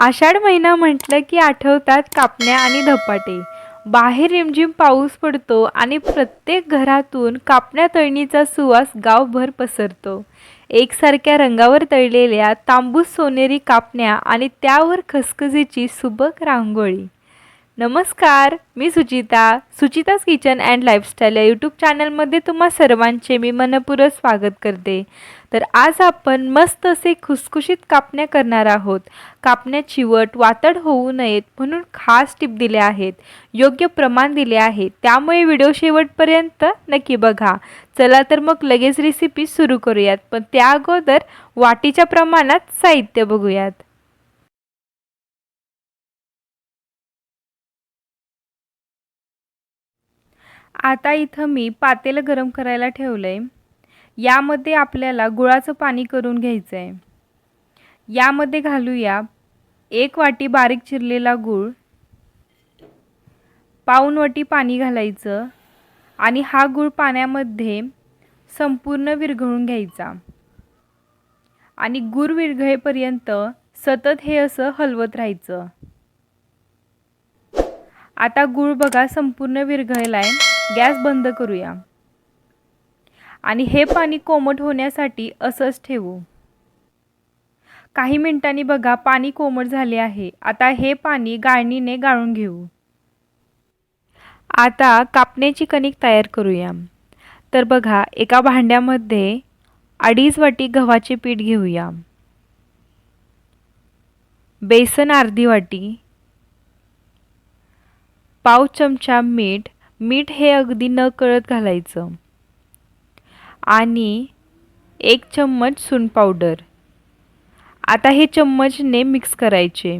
आषाढ महिना म्हटलं की आठवतात कापण्या आणि धपाटे. बाहेर रिमझिम पाऊस पडतो आणि प्रत्येक घरातून कापण्या तळणीचा सुवास गावभर पसरतो. एकसारख्या रंगावर तळलेल्या तांबूस सोनेरी कापण्या आणि त्यावर खसखसीची सुबक रांगोळी. नमस्कार मी Suchita Suchita's kitchen and lifestyle या यूट्यूब चॅनलमध्ये तुम्हा सर्वांचे मी मनपूर्व स्वागत करते. तर आज आपण मस्त असे खुसखुशीत कापण्या करणार आहोत. कापण्या चिवट वातड होऊ नयेत म्हणून खास टिप दिल्या आहेत. योग्य प्रमाण दिले आहे. त्यामुळे व्हिडिओ शेवटपर्यंत नक्की बघा. चला तर मग लगेच रेसिपी सुरू करूयात. पण त्या अगोदर वाटीच्या प्रमाणात साहित्य बघूयात. आता इथं मी पातेलं गरम करायला ठेवलं आहे यामध्ये आपल्याला गुळाचं पाणी करून घ्यायचं आहे यामध्ये घालूया एक वाटी बारीक चिरलेला गूळ पाऊन वाटी पाणी घालायचं आणि हा गूळ पाण्यामध्ये संपूर्ण विरघळून घ्यायचा. आणि गूळ विरघळेपर्यंत सतत हे असं हलवत राहायचं. आता गूळ बघा संपूर्ण विरघळला आहे गॅस बंद करूया. आणि हे पाणी कोमट होण्यासाठी असंच ठेवू. काही मिनिटांनी बघा पाणी कोमट झाले आहे. आता हे पाणी गाळणीने गाळून घेऊ. आता कापण्याची कणिक तयार करूया. तर बघा एका भांड्यामध्ये अडीच वाटी गव्हाचे पीठ घेऊया. बेसन अर्धी वाटी. पाव चमचा मीठ. मीठ हे अगदी न कळत घालायचं. आणि एक चम्मच सून पावडर. आता हे चम्मचने मिक्स करायचे.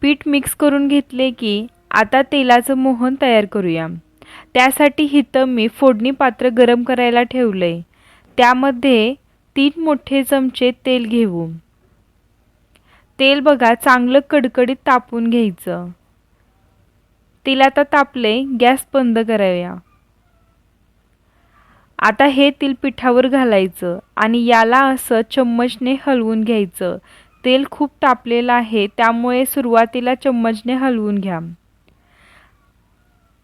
पीठ मिक्स करून घेतले की आता तेलाचं मोहन तयार करूया. त्यासाठी हिथं मी फोडणी पात्र गरम करायला ठेवलं आहे त्यामध्ये तीन मोठे चमचे तेल घेऊ. तेल बघा चांगलं कडकडीत तापून घ्यायचं. तेल आता तापले गॅस बंद कराव्या. आता हे तेल पिठावर घालायचं आणि याला असं चम्मचने हलवून घ्यायचं. तेल खूप तापलेलं आहे त्यामुळे सुरुवातीला चम्मचने हलवून घ्या.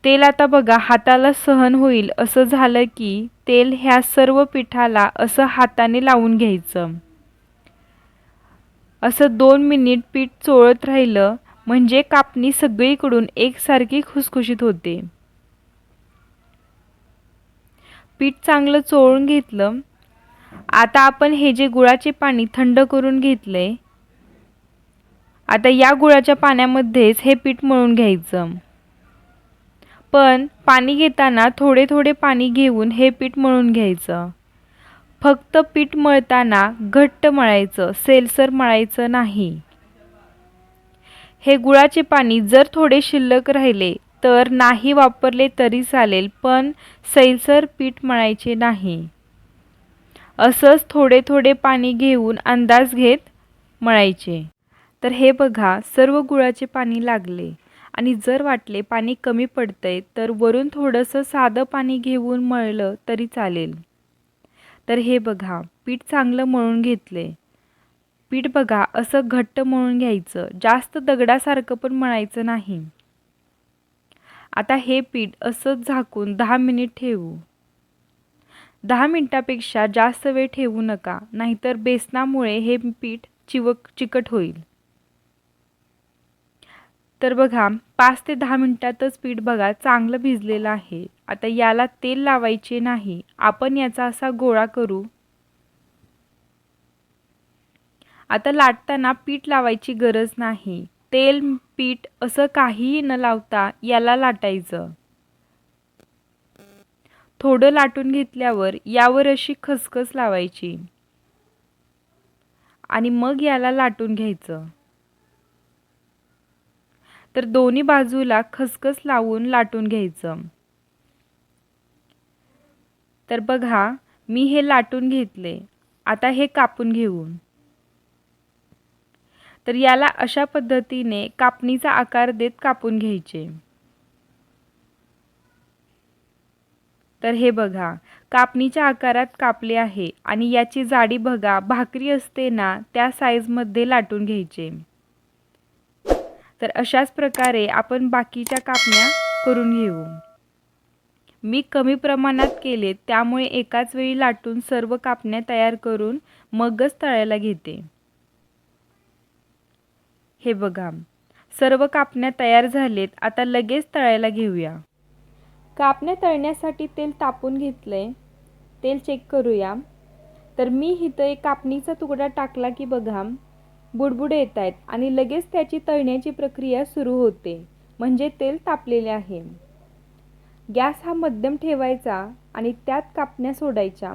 तेल आता बघा हाताला सहन होईल. असं झालं की तेल ह्या सर्व पिठाला असं हाताने लावून घ्यायचं. असं दोन मिनिट पीठ चोळत राहिलं म्हणजे कापणी सगळीकडून एकसारखी खुसखुशीत होते. पीठ चांगलं चोळून घेतलं. आता आपण हे जे गुळाचे पाणी थंड करून घेतले आता या गुळाच्या पाण्यामध्येच हे पीठ मळून घ्यायचं. पण पाणी घेताना थोडे थोडे पाणी घेऊन हे पीठ मळून घ्यायचं. फक्त पीठ मळताना घट्ट मळायचं सेलसर मळायचं नाही. हे गुळाचे पाणी जर थोडे शिल्लक राहिले तर नाही वापरले तरी चालेल पण सैलसर पीठ मळायचे नाही. असंच थोडे थोडे पाणी घेऊन अंदाज घेत मळायचे. तर हे बघा सर्व गुळाचे पाणी लागले आणि जर वाटले पाणी कमी पडतंय तर वरून थोडंसं साधं पाणी घेऊन मळलं तरी चालेल. तर हे बघा पीठ चांगलं मळून घेतले. पीठ बघा असं घट्ट मळून घ्यायचं. जास्त दगडासारखं पण मळायचं नाही. आता हे पीठ असंच झाकून दहा मिनिट ठेवू. दहा मिनिटापेक्षा जास्त वेळ ठेवू नका नाहीतर बेसनामुळे हे पीठ चिवक चिकट होईल. तर बघा पाच ते दहा मिनिटातच पीठ बघा चांगलं भिजलेलं आहे. आता याला तेल लावायचे नाही. आपण याचा असा गोळा करू. आता लाटताना पीठ लावायची गरज नाही. तेल पीठ असं काहीही न लावता याला लाटायचं. थोडं लाटून घेतल्यावर यावर अशी खसखस लावायची. आणि मग याला लाटून घ्यायचं. तर दोन्ही बाजूला खसखस लावून लाटून घ्यायचं. तर बघा मी हे लाटून घेतले. आता हे कापून घेऊन. तर याला अशा पद्धतीने कापणीचा आकार देत कापून घ्यायचे. तर हे बघा कापणीच्या आकारात कापले आहे आणि याची जाडी बघा भाकरी असते ना त्या साईजमध्ये लाटून घ्यायचे. तर अशाच प्रकारे आपण बाकीच्या कापण्या करून घेऊ. मी कमी प्रमाणात केले त्यामुळे एकाच वेळी लाटून सर्व कापण्या तयार करून मगच तळायला घेते. हे बघा. सर्व कापण्या तयार झालेत आता लगेच तळायला घेऊया. कापण्या तळण्यासाठी तेल तापून घेतलंय. तेल चेक करूया. तर मी इथं एक कापणीचा तुकडा टाकला की बघा. बुडबुडे येत आहेत आणि लगेच त्याची तळण्याची प्रक्रिया सुरू होते. म्हणजे तेल तापलेले आहे. गॅस हा मध्यम ठेवायचा आणि त्यात कापण्या सोडायच्या.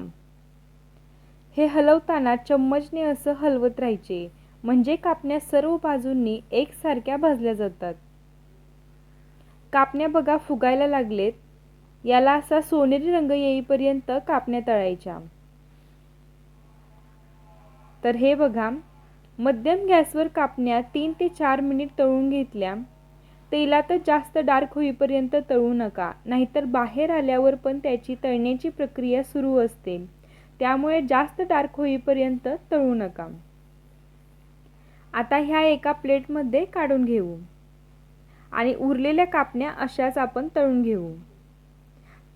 हे हलवताना चम्मचने असं हलवत राहायचे. म्हणजे कापण्या सर्व बाजूंनी एकसारख्या भाजल्या जातात. कापण्या बघा फुगायला लागलेत. याला असा सोनेरी रंग येईपर्यंत कापण्या तळायच्या. तर हे बघा मध्यम गॅसवर कापण्या तीन ते चार मिनिट तळून घेतल्या. तेलातच जास्त डार्क होईपर्यंत तळू नका नाहीतर बाहेर आल्यावर पण त्याची तळण्याची प्रक्रिया सुरू असते. त्यामुळे जास्त डार्क होईपर्यंत तळू नका. आता ह्या एका प्लेटमध्ये काढून घेऊ. आणि उरलेल्या कापण्या अशाच आपण तळून घेऊ.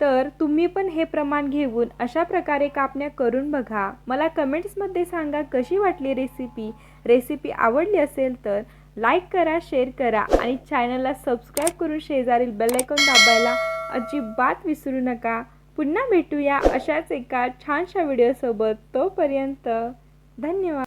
तर तुम्ही पण हे प्रमाण घेऊन अशा प्रकारे कापण्या करून बघा. मला कमेंट्समध्ये सांगा कशी वाटली रेसिपी रेसिपी आवडली असेल तर लाईक करा शेअर करा आणि चॅनलला सबस्क्राईब करून शेजारील बेलायकॉन दाबायला अजिबात विसरू नका. पुन्हा भेटूया अशाच एका छानशा व्हिडिओसोबत तोपर्यंत धन्यवाद.